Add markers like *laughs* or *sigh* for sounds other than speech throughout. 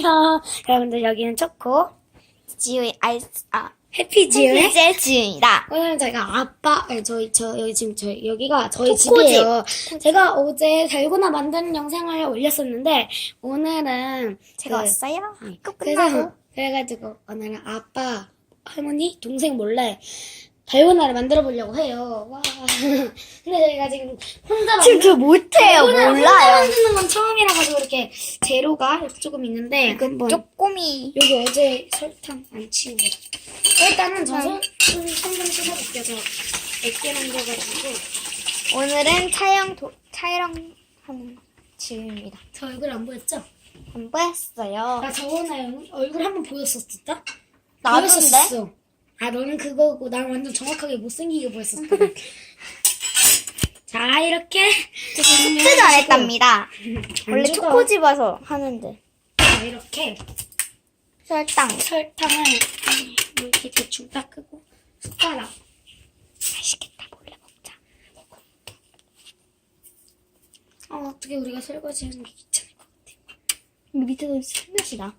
안녕. 여러분들 여기는 초코 지우의 아이스 아 해피 지우의 해피제 지우입니다. 오늘 저희가 아빠 아니 저희 저 여기 지금 저희 여기가 저희 초코집. 집이에요. 제가 어제 달고나 만드는 영상을 올렸었는데 오늘은 제가 그- 왔어요. 끝 그래서 끝나고 그래가지고 오늘은 아빠 할머니 동생 몰래 달고나를 만들어 보려고 해요. 와. *laughs* 근데 저희가 지금 혼자 지금 저 못해요. 혼자 몰라요. 만드는 건 처음이라 가지고 이렇게 재료가 이렇게 조금 있는데 한번 쪼꼬미 여기 어제 설탕 안 치운 거죠. 일단은 저 손, 손, 손좀 씻어볼게요. 저 액게 만들어가지고. 오늘은 촬영 도, 촬영하는 지우입니다. 저 얼굴 안 보였죠? 안 보였어요. 나 저번에 얼굴 한 번 보였었다? 나던데? 보였었어. 아, 너는 그거고, 난 완전 정확하게 못생기게 보였었거든. 자, 이렇게. 숙제도 안 했답니다. 원래 안주가- 초코집 와서 하는데 자, 이렇게 설탕 설탕을 이렇게 대충 닦고, 숟가락. 맛있겠다. 몰래 먹자. 아, 어떻게 우리가 설거지 하는 게 귀찮을 것 같아. 밑에도 슬며시 나.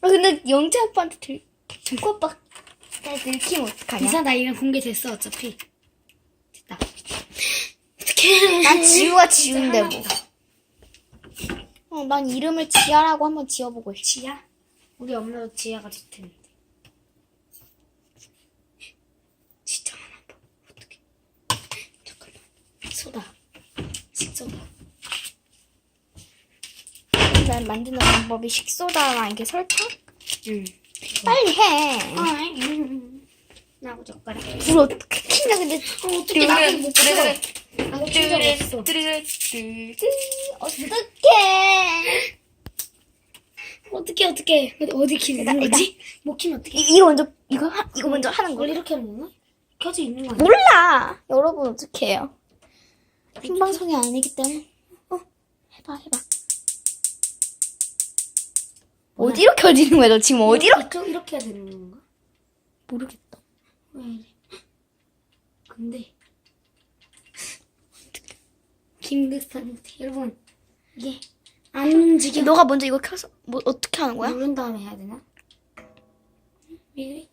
아 근데 영재 아빠한테 들, 정 코 아빠 들키면 어떡하냐? 이사 나 이름 공개됐어, 어차피. 됐다. 어떡해. 난 지우가 지우인데 뭐. 어, 난 이름을 지아라고 한번 지어보고 싶어. 지야? 우리 엄마도 지야가 좋대는데. 진짜 하나 봐. 어떡해. 잠깐만. 소다. 식소다. 난 만드는 방법이 식소다랑 이렇게 설탕? 응. 빨리 해. 아, 음. 나하고 젓가락. 불 어떻게 켜냐 근데 어, 어떡해. 나도 못 켜. 나도 없어. 어떡해. 어떡해, 어떡해. 어디, 어디 키는 일단, 거지? 못 키면. 이, 이거 먼저 이거 하, 이거 먼저 하는 거. 원래 이렇게 하는 건가? 켜져 있는 거 아니야? 몰라. 여러분 어떻게 해요? 생방송이 아니기 때문에. 어, 해봐 해봐. 어디로 켜지는 거야? 너 지금 어디로? 이렇게, 이렇게 해야 되는 건가? 모르겠다. 왜 이래? 근데 김득산 여러분 이게 안 움직여. 너가 먼저 이거 켜서 뭐 어떻게 하는 거야? 누른 다음에 해야 되나? 왜 이래?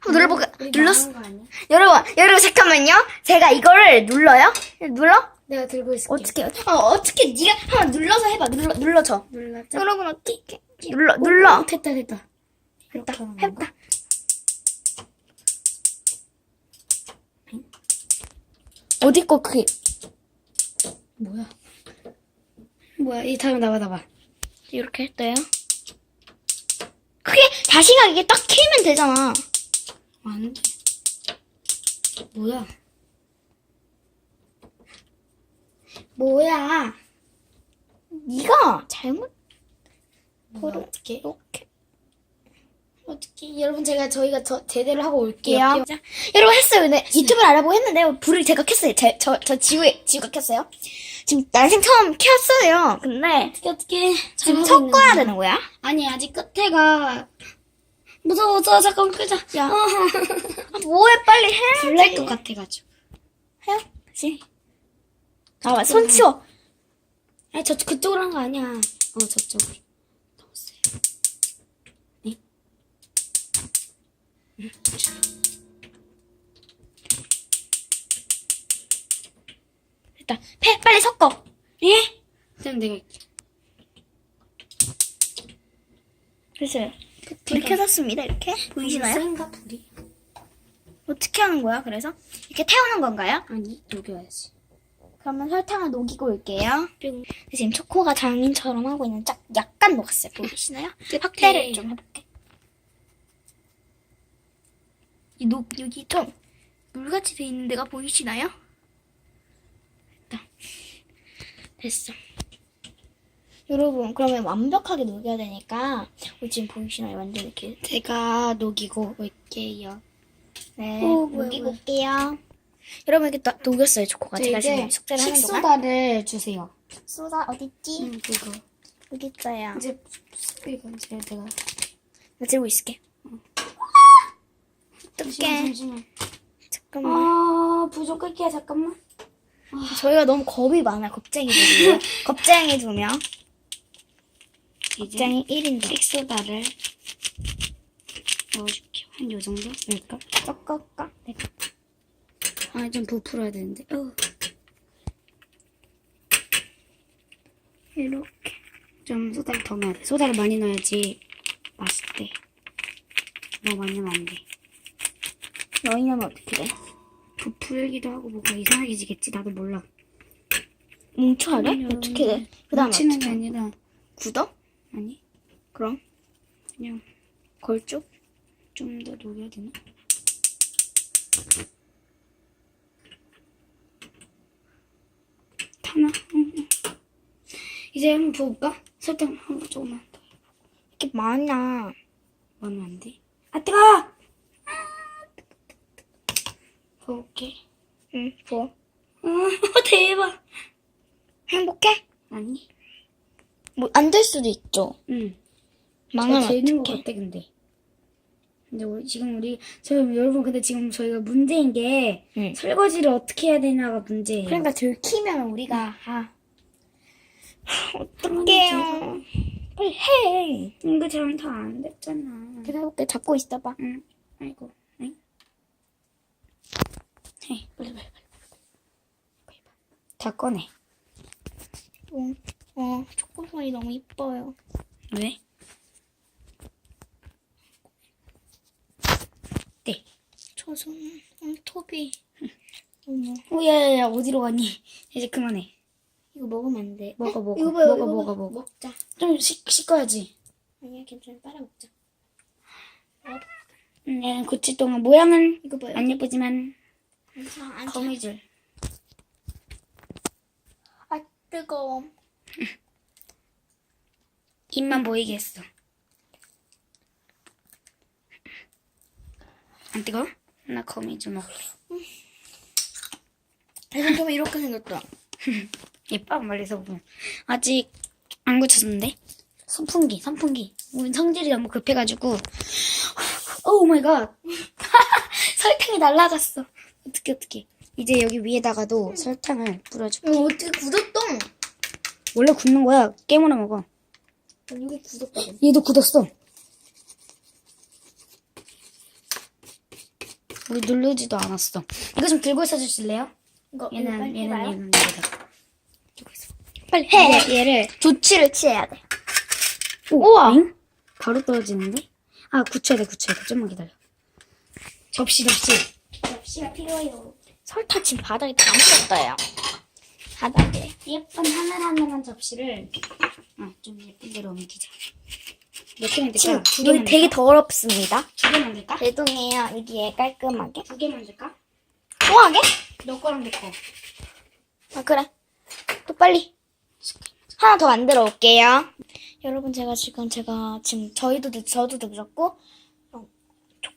한번 눌러볼까? 우리 눌렀어? 망한 거 아니야? 여러분, 여러분 잠깐만요. 제가 이거를 눌러요? 눌러? 내가 들고 있을게. 어떻게? 어 어떻게? 네가 한번 눌러서 해봐. 눌러 눌러줘. 눌렀죠? 여러분 어떻게? 눌러 눌러. 오, 됐다 됐다. 하는 건가? 했다. 어디 거 그게? 뭐야? 뭐야? 이 다음 나와 나와. 이렇게 했대요. 그게 자신감 이게 딱 키면 되잖아. 안 돼. 뭐야? 뭐야? 네가 잘못 뭐야? 어떻게? 이렇게. 어떻게? 여러분 제가 저희가 저 제대로 하고 올게요. 게요. 자, 여러분 했어요. 근데 유튜브를 알아보고 했는데 불을 제가 켰어요. 제, 저, 저 지우 지우가 켰어요. 지금 난생 처음 켰어요. 근데 어떻게 어떻게? 지금 섞어야 되는 거야? 아니 아직 끝에가 무서워서 잠깐 끄자. 야. 어. 아, 뭐해 빨리 해야지. 불날 것 같아가지고. 해요? 그치? 아, 손 치워. 아니 저 그쪽으로 한 거 아니야. 어 저쪽으로. 넣었어요. 네. 일단 패 빨리 섞어. 예? 그럼 내가 할게. 그래서 불 켜졌습니다. 이렇게 보이시나요? 센가 불이? 어떻게 하는 거야? 그래서 이렇게 태우는 건가요? 아니 녹여야지. 그러면 설탕을 녹이고 올게요. 뿅. 지금 초코가 장인처럼 하고 있는 짝 약간 녹았어요. 보이시나요? 확대를 좀 해볼게. 이 녹, 여기 좀 물같이 돼 있는 데가 보이시나요? 됐다. 됐어. 여러분, 그러면 완벽하게 녹여야 되니까 어, 지금 보이시나요? 완전 이렇게. 제가 녹이고 올게요. 네, 오, 뭐야, 녹이고 뭐야. 올게요. 여러분, 이렇게 또 녹였어요, 초코가. 제가 지금 숙제를 하는 동안. 식소다를 주세요. 소다 어딨지? 응 그거. 여기 있어요. 이제 내가. 나 들고 있을게. 잠시만 어떡해. 잠시만. 잠깐만. 아 부족할게 잠깐만. 저희가 너무 겁이 많아요. 겁쟁이들이. *laughs* 겁쟁이 두 명. 이제 입장이 1인데. 킥소다를 넣어줄게요. 한 요 정도 넣을까? 꺾꺾꺾. 네. 아, 좀 부풀어야 되는데. 어. 이렇게. 좀 소다를 더 넣어야 돼. 소다를 많이 넣어야지 맛있대. 너무 많이 넣으면 안 돼. 너희는 어떻게 돼? 부풀기도 하고 뭐가 이상하게 지겠지? 나도 몰라. 뭉쳐야 돼? 어떻게 돼? 그 다음에 치는 게 어떻게 해? 아니라 굳어? 아니 그럼? 그냥 걸쭉? 좀 더 녹여야 되나? 타나? 응, 응. 이제 한번 부어볼까? 설탕 한번 조금만 더. 이렇게 많아. 넣으면 안 돼? 아 뜨거! 아, 부어 볼게. 응, 부어. 아 *laughs* 대박. 행복해? 아니? 뭐, 안 될 수도 있죠. 응. 망하면 잘 되는 것. 같아 근데. 근데 우리, 지금 우리 저 여러분 근데 지금 저희가 문제인 게 응. 설거지를 어떻게 해야 되냐가 문제예요. 그러니까 들키면 우리가, 아. 아, 어떡해요. 빨리 해. 이거 잘다안 됐잖아. 내가 해볼게. 잡고 있어봐. 응. 아이고. 응? 해. 빨리 빨리 빨리. 빨리 빨리. 다 꺼내. 어, 어, 초코송이 너무 이뻐요. 왜? 네. 음, 토비. 어머, 오야야야 어디로 가니? 이제 그만해. 이거 먹으면 안 돼. 먹어 먹어. 이거 봐요, 먹어 이거 먹어 봐. 먹어. 먹자. 좀 씻, 씻어야지. 아니야, 괜찮아. 빨아 먹자. 음, 고칠 동안 모양은 이거 봐요. 안 예쁘지만 거미줄. 아, 뜨거워. *laughs* 입만 보이게 했어. 안 뜨거? 나 거미줄 먹을래. 이건 좀 이렇게 생겼다. *laughs* 예뻐 멀리서 보면 아직 안 굳혔는데 선풍기 선풍기 우린 성질이 너무 급해가지고 오 마이 갓 설탕이 날라갔어 어떻게 어떻게 이제 여기 위에다가도 설탕을 뿌려줄게 이거 어떻게 굳었어? 원래 굽는 거야 깨물어 먹어 여기 굳었다고. 얘도 굳었어 우리 누르지도 않았어 이거 좀 들고 있어 주실래요? 이거, 얘는 얘는 해봐요. 얘는 여기다가 들고 있어 빨리 해. 얘, 얘를 조치를 취해야 돼. 오, 우와. 잉? 바로 떨어지는데? 아, 굳혀야 돼, 굳혀야 돼. 좀만 기다려. 접시, 접시. 접시가 필요해요. 설탕 지금 바닥에 다 묻었어요. 바닥에. 예쁜 하늘하늘한 접시를, 아, 좀 예쁜 대로 옮기자. 몇 개만 지금 될까? 두 개만 여기 되게? 더럽습니다. 두 개만 될까? 죄송해요. 여기에 깔끔하게. 두 개만 될까? 뽀하게? 너 거랑 내 거. 아, 그래. 또 빨리. 하나 더 만들어 올게요. 여러분, 제가 지금, 제가 지금 저희도 늦, 저도 늦었고, 어, 초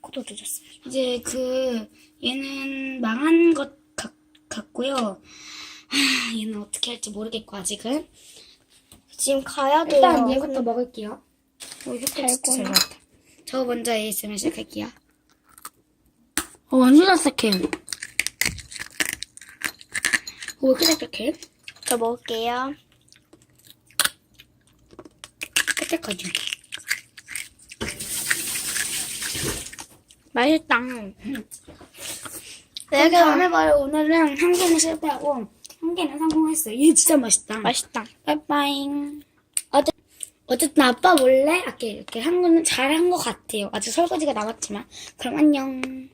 코도 늦었어요. 이제 그, 얘는 망한 것 같, 같고요. 하, 얘는 어떻게 할지 모르겠고, 아직은. 지금 가야 돼요. 일단 얘부터 먹을게요. 오, 이거 진짜 잘 달고나. 나왔다. 저 먼저 ASMR 시작할게요. 어, 완전 아삭해. 오, 왜 이렇게 딱딱해? 저 먹을게요. 딱딱하지? 맛있다. 내가 다음에 봐요. 오늘은 한 개는 실패하고, 한 개는 성공했어요. 얘 진짜 맛있다. 맛있다. 빠이빠이. 어째, 어쨌든 아빠 몰래 이렇게, 이렇게 한 거는 잘한 것 같아요. 아직 설거지가 남았지만. 그럼 안녕.